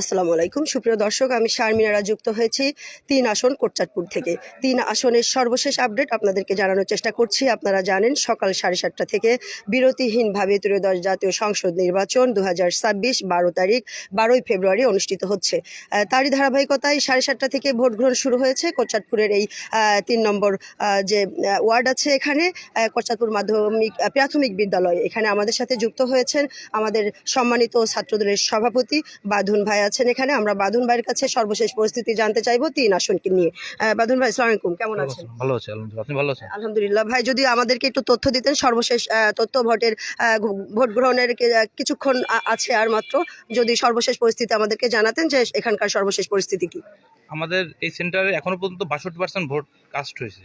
আসসালামু আলাইকুম। সুপ্রিয় দর্শক, আমি শারমিনারা যুক্ত হয়েছি তিন আসন কোটচাঁদপুর থেকে। তিন আসনের সর্বশেষ আপডেট আপনাদেরকে জানানোর চেষ্টা করছি। আপনারা জানেন, সকাল সাড়ে সাতটা থেকে বিরতিহীনভাবে ত্রয়োদশ জাতীয় সংসদ নির্বাচন দু হাজার ছাব্বিশ বারো তারিখ বারোই ফেব্রুয়ারি অনুষ্ঠিত হচ্ছে। তারই ধারাবাহিকতায় সাড়ে সাতটা থেকে ভোট গ্রহণ শুরু হয়েছে। কোটচাঁদপুরের এই তিন নম্বর যে ওয়ার্ড আছে এখানে কোটচাঁদপুর মাধ্যমিক প্রাথমিক বিদ্যালয়। এখানে আমাদের সাথে যুক্ত হয়েছেন আমাদের সম্মানিত ছাত্রদলের সভাপতি বাঁধন ভাই আছেন এখানে আমরা বাঁধন ভাইয়ের কাছে সর্বশেষ পরিস্থিতি জানতে চাইব তিন আসনকে নিয়ে। বাঁধন ভাই আসসালামু আলাইকুম কেমন আছেন? ভালো আছে আপনি ভালো আছেন? আলহামদুলিল্লাহ ভাই যদি আমাদেরকে একটু তথ্য দিতেন সর্বশেষ তথ্য ভোটের ভোট গ্রহণের কিছুক্ষণ আছে আর মাত্র যদি সর্বশেষ পরিস্থিতি আমাদেরকে জানাতেন যে এখানকার সর্বশেষ পরিস্থিতি কি। আমাদের এই সেন্টারে এখনও পর্যন্ত বাষট্টি পার্সেন্ট ভোট কাস্ট হয়েছে।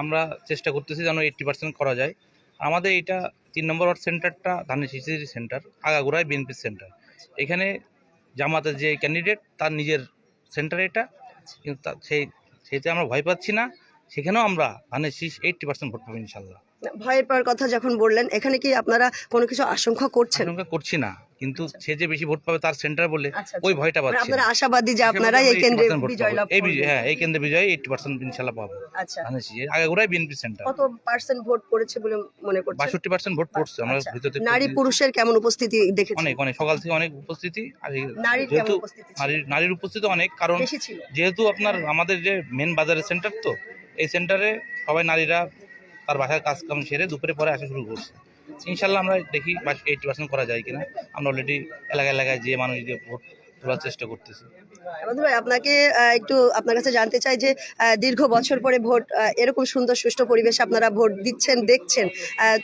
আমরা চেষ্টা করতেছি যেন এইট্টি পার্সেন্ট করা যায়। আমাদের এটা তিন নম্বর ওয়ার্ড সেন্টারটা ধানের সিসির সেন্টার আগাগোড়ায় বিএনপির সেন্টার। এখানে জামাতের যে ক্যান্ডিডেট তার নিজের সেন্টার এটা। কিন্তু সেই সেইতে আমরা ভয় পাচ্ছি না। সেখানেও আমরা ধানের শীষ এইট্টি পার্সেন্ট ভোট পাবো ইনশাল্লাহ। ভয়ের পর কথা যখন বললেন এখানে কি আপনারা কোনো কিছু আশঙ্কা করছেন? আশঙ্কা করছি না কিন্তু সে যে বেশি ভোট পাবে তার সেন্টার বলে আচ্ছা, ওই আচ্ছা। ভয়টা মানে পাচ্ছি আপনারা আশাবাদী যে আপনারা এই কেন্দ্রে বিজয় লাভ এই। হ্যাঁ এই কেন্দ্রে বিজয় এইট্টি পার্সেন্ট ইনশাল্লাহ পাবো। আচ্ছা। বিএনপি সেন্টার কত পার্সেন্ট ভোট পড়েছে বলে মনে করছেন? বাষট্টি পার্সেন্ট ভোট পড়ছে। আমরা আচ্ছা। ভিতর নারী পুরুষের কেমন উপস্থিতি দেখেছেন? অনেক অনেক। সকাল থেকে অনেক উপস্থিতি। নারীর কেমন উপস্থিতি নারীর নারীর উপস্থিতি অনেক কারণ যেহেতু আপনার আমাদের যে মেন বাজারের সেন্টার তো এই সেন্টারে সবাই নারীরা তার বাসার কাজ কাম সেরে দুপুরে পরে আসা শুরু করছে। ইনশাল্লাহ আমরা দেখি এইটি পার্সেন্ট করা যায় কিনা। আমরা অলরেডি এলাকায় এলাকায় যে মানুষ যে ভোট তোলার চেষ্টা করতেছি। ভাই আপনাকে একটু আপনার কাছে জানতে চাই যে দীর্ঘ বছর পরে ভোট এরকম সুন্দর সুষ্ঠু পরিবেশে আপনারা ভোট দিচ্ছেন দেখছেন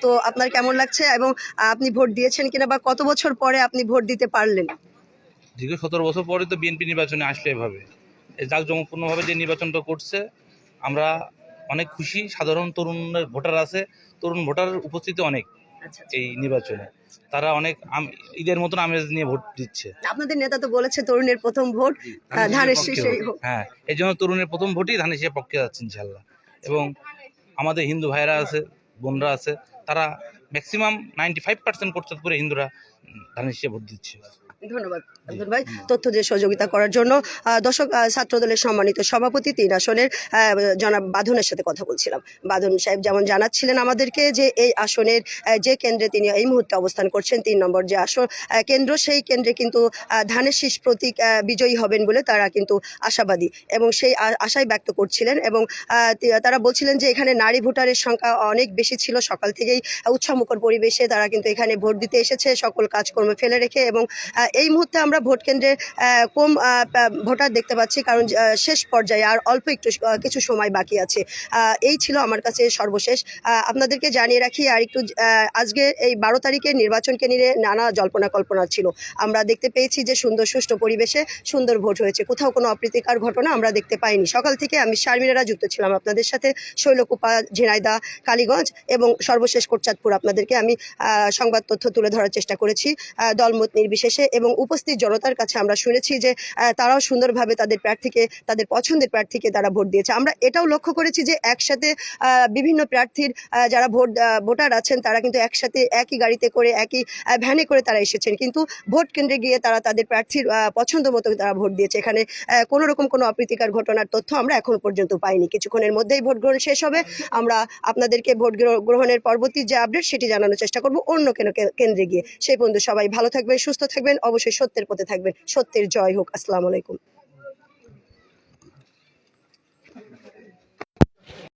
তো আপনার কেমন লাগছে এবং আপনি ভোট দিয়েছেন কিনা বা কত বছর পরে আপনি ভোট দিতে পারলেন? দীর্ঘ সতেরো বছর পরে তো বিএনপি নির্বাচনে আসলে এভাবে। জাঁকজমকপূর্ণভাবে যে নির্বাচনটা করছে আমরা অনেক খুশি। সাধারণ তরুণের ভোটার আছে। তরুণ ভোটারের উপস্থিতি অনেক আচ্ছা এই নির্বাচনে। তারা অনেক ঈদের মতন আমেজ নিয়ে ভোট দিচ্ছে। আপনাদের নেতা তো বলেছে তরুণের প্রথম ভোট ধানের হ্যাঁ এই জন্য তরুণের প্রথম ভোটই ধানের শীষের পক্ষে যাচ্ছে ইনশাল্লাহ এবং আমাদের হিন্দু ভাইরা আছে বোনরা আছে তারা ম্যাক্সিমাম নাইনটি ফাইভ পার্সেন্ট করে হিন্দুরা ধানের শীষে ভোট দিচ্ছে। ধন্যবাদ আব্দুল ভাই। তথ্য দিয়ে সহযোগিতা করার জন্য দর্শক ছাত্রদলের সম্মানিত সভাপতি তিন আসনের জনাব বাঁধনের সাথে কথা বলছিলাম। বাঁধন সাহেব যেমন জানাচ্ছিলেন আমাদেরকে যে এই আসনের যে কেন্দ্রে তিনি এই মুহূর্তে অবস্থান করছেন তিন নম্বর যে আসন কেন্দ্র সেই কেন্দ্রে কিন্তু ধানের শীষ প্রতীক বিজয়ী হবেন বলে তারা কিন্তু আশাবাদী এবং সেই আশাই ব্যক্ত করছিলেন এবং তারা বলছিলেন যে এখানে নারী ভোটারের সংখ্যা অনেক বেশি ছিল। সকাল থেকেই আহ, উৎসবমুখর পরিবেশে তারা কিন্তু এখানে ভোট দিতে এসেছে সকল কাজকর্ম ফেলে রেখে এবং এই মুহূর্তে আমরা ভোট কেন্দ্রে কম ভোটার দেখতে পাচ্ছি, কারণ শেষ পর্যায়ে আর অল্প একটু কিছু সময় বাকি আছে। এই ছিল আমার কাছে সর্বশেষ। আপনাদেরকে জানিয়ে রাখি আর একটু আজকে এই বারো তারিখের নির্বাচনকে নিয়ে নানা জল্পনা কল্পনা ছিল। আমরা দেখতে পেয়েছি যে সুন্দর, সুষ্ঠু পরিবেশে সুন্দর ভোট হয়েছে। কোথাও কোনো অপ্রীতিকর ঘটনা আমরা দেখতে পাইনি। সকাল থেকে আমি শারমিনারা যুক্ত ছিলাম। আপনাদের সাথে শৈলকুপা, ঝিনাইদা, কালীগঞ্জ এবং সর্বশেষ কোটচাঁদপুর। আপনাদেরকে আমি সংবাদ তথ্য তুলে ধরার চেষ্টা করেছি। দলমত নির্বিশেষে এবং উপস্থিত জনতার কাছে আমরা শুনেছি যে তারাও সুন্দরভাবে তাদের প্রার্থীকে, তাদের পছন্দের প্রার্থীকে তারা ভোট দিয়েছে। আমরা এটাও লক্ষ্য করেছি যে, একসাথে বিভিন্ন প্রার্থীর যারা ভোট ভোটার আছেন, তারা কিন্তু একসাথে একই গাড়িতে করে, একই ভ্যানে করে তারা এসেছেন। কিন্তু ভোট কেন্দ্রে গিয়ে তারা তাদের প্রার্থীর পছন্দ মতো তারা ভোট দিয়েছে। এখানে কোনো রকম কোনো অপ্রীতিকর ঘটনার তথ্য আমরা এখনও পর্যন্ত পাইনি। কিছুক্ষণের মধ্যেই ভোট গ্রহণ শেষ হবে। আমরা আপনাদেরকে ভোট গ্রহ- গ্রহণের পরবর্তী যে আপডেট সেটি জানানোর চেষ্টা করব অন্য কেন কেন্দ্রে গিয়ে। সেই পর্যন্ত সবাই ভালো থাকবেন, সুস্থ থাকবেন। অবশ্যই সত্যের পথে থাকবেন। সত্যের জয় হোক। আসসালামু আলাইকুম।